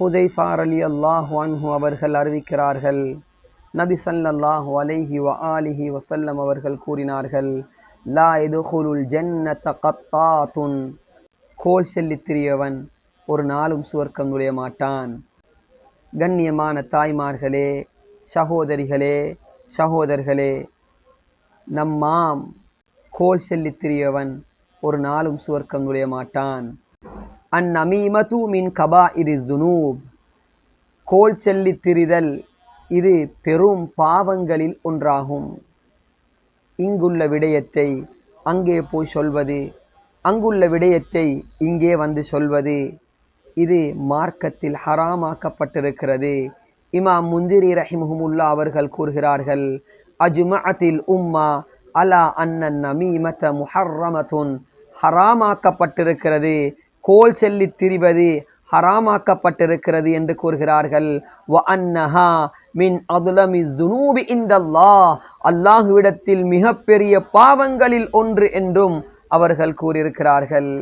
ஹுதைஃபார் அலி அல்லாஹு அன்ஹு அவர்கள் அறிவிக்கிறார்கள். நபி சல்லாஹு அலைஹி வ ஆலிஹி வசல்லம் அவர்கள் கூறினார்கள் லா எதுகுலுல் கத்தா கத்தாத்துன். கோல் செல்லித் திரியவன் ஒரு நாளும் சுவர்க்கம் நுழைய மாட்டான். கண்ணியமான தாய்மார்களே சகோதரிகளே சகோதரர்களே நம்மாம் கோல் செல்லித் திரியவன் ஒரு நாளும் சுவர்க்கம் நுழைய மாட்டான். அந்நமீமது மின் கபா இரு துனூப். கோல் செல்லித் திரிதல் இது பெரும் பாவங்களில் ஒன்றாகும். இங்குள்ள விடயத்தை அங்கே போய் சொல்வது அங்குள்ள விடயத்தை இங்கே வந்து சொல்வது இது மார்க்கத்தில் ஹராமாக்கப்பட்டிருக்கிறது. இமாம் முந்திரி ரஹிமுஹமுல்லா அவர்கள் கூறுகிறார்கள் அஜுமஅத்தில் உம்மா அலா அன்னன் நமீமத முஹர்ரமத்துன் ஹராமாக்கப்பட்டிருக்கிறது. கோல் செல்லி திரிவது ஹராமாக்கப்பட்டிருக்கிறது என்று கூறுகிறார்கள். வ அன்னஹா மின் அதுலமி துனூபி இந்தல்லாஹ் அல்லாஹுவிடத்தில் மிகப்பெரிய பாவங்களில் ஒன்று என்றும் அவர்கள் கூறியிருக்கிறார்கள்.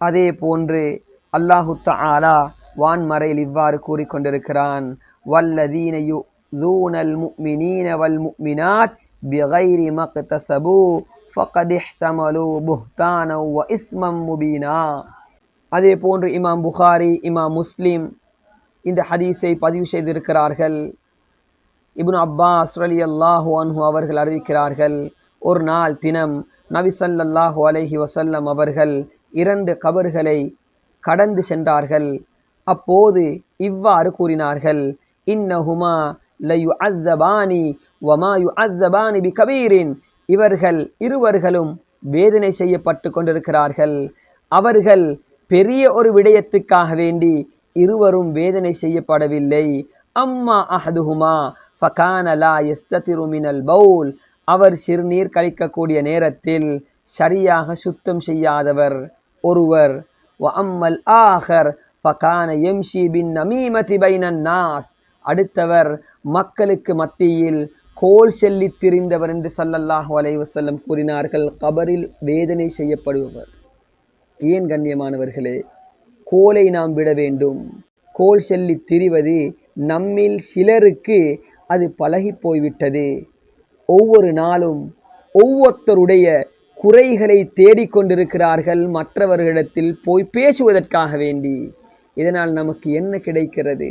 அதே போன்று அல்லாஹு தாலா வான்மறையில் இவ்வாறு கூறிக்கொண்டிருக்கிறான் வல்லதீன யுதூனல் முஃமினீன வல் முக்மினாத் பிகைரி மக்தசபு ஃபகத் இஹ்தமலு புஹ்தான வ இஸ்மம் முபீனா அதே போன்று இமாம் புகாரி இமாம் முஸ்லிம் இந்த ஹதீஸை பதிவு செய்திருக்கிறார்கள். இப்னு அப்பாஸ் அலி அல்லாஹு அன்ஹு அவர்கள் அறிவிக்கிறார்கள் ஒரு நாள் தினம் நபிசல்லாஹு அலஹி அலைஹி அவர்கள் இரண்டு கபர்களை கடந்து சென்றார்கள். அப்போது இவ்வாறு கூறினார்கள் இன்னஹுமா லயு அஸ்ஸபானி வமா யு அஸ்ஸபானி பி கபீரின் இவர்கள் இருவர்களும் வேதனை செய்யப்பட்டு கொண்டிருக்கிறார்கள். அவர்கள் பெரிய ஒரு விடயத்துக்காக வேண்டி இருவரும் வேதனை செய்யப்படவில்லை. அம்மா அஹதுஹுமா ஃபகான லா பவுல் அவர் சிறுநீர் கழிக்கக்கூடிய நேரத்தில் சரியாக சுத்தம் செய்யாதவர் ஒருவர். வ அம்மல் ஆஹர் ஃபகான எம்ஷி பின் நமீமதி பைனன் நாஸ். அடுத்தவர் மக்களுக்கு மத்தியில் கோல் செல்லி திரிந்தவர் என்று சல்லல்லாஹு அலைவசல்லம் கூறினார்கள். கபரில் வேதனை செய்யப்படுபவர். ஏன் கண்ணியமானவர்களே கோலை நாம் விட வேண்டும். கோல் செல்லி திரிவது நம்மில் சிலருக்கு அது பழகி போய்விட்டது. ஒவ்வொரு நாளும் ஒவ்வொருத்தருடைய குறைகளை தேடிக்கொண்டிருக்கிறார்கள் மற்றவர்களிடத்தில் போய் பேசுவதற்காக வேண்டி. இதனால் நமக்கு என்ன கிடைக்கிறது?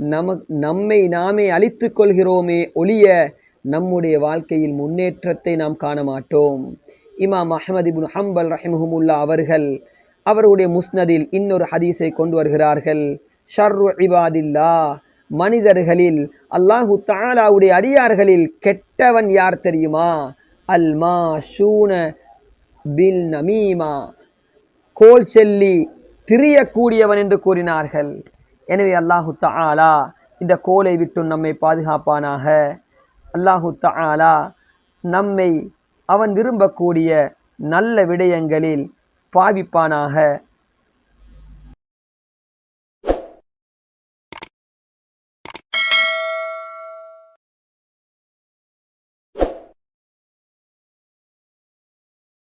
நம நம்மை நாமே அழித்து கொள்கிறோமே ஒழிய நம்முடைய வாழ்க்கையில் முன்னேற்றத்தை நாம் காண மாட்டோம் இமாம் அஹமது இப்னு ஹம்பல் ரஹிமஹமுல்லா அவர்கள் அவருடைய முஸ்னதில் இன்னொரு ஹதீஸை கொண்டு வருகிறார்கள். ஷர்ரு இபாதில்லா மனிதர்களில் அல்லாஹு தாலாவுடைய அடியார்களில் கெட்டவன் யார் தெரியுமா? அல்மா ஷூன பில் நமீமா. கோல் செல்லி திரியக்கூடியவன் என்று கூறினார்கள். எனவே அல்லாஹு தஆலா இந்த கோலை விட்டு நம்மை பாதுகாப்பானாக. அல்லாஹு தஆலா நம்மை அவன் விரும்பக்கூடிய நல்ல விடயங்களில் பாவிப்பானாக.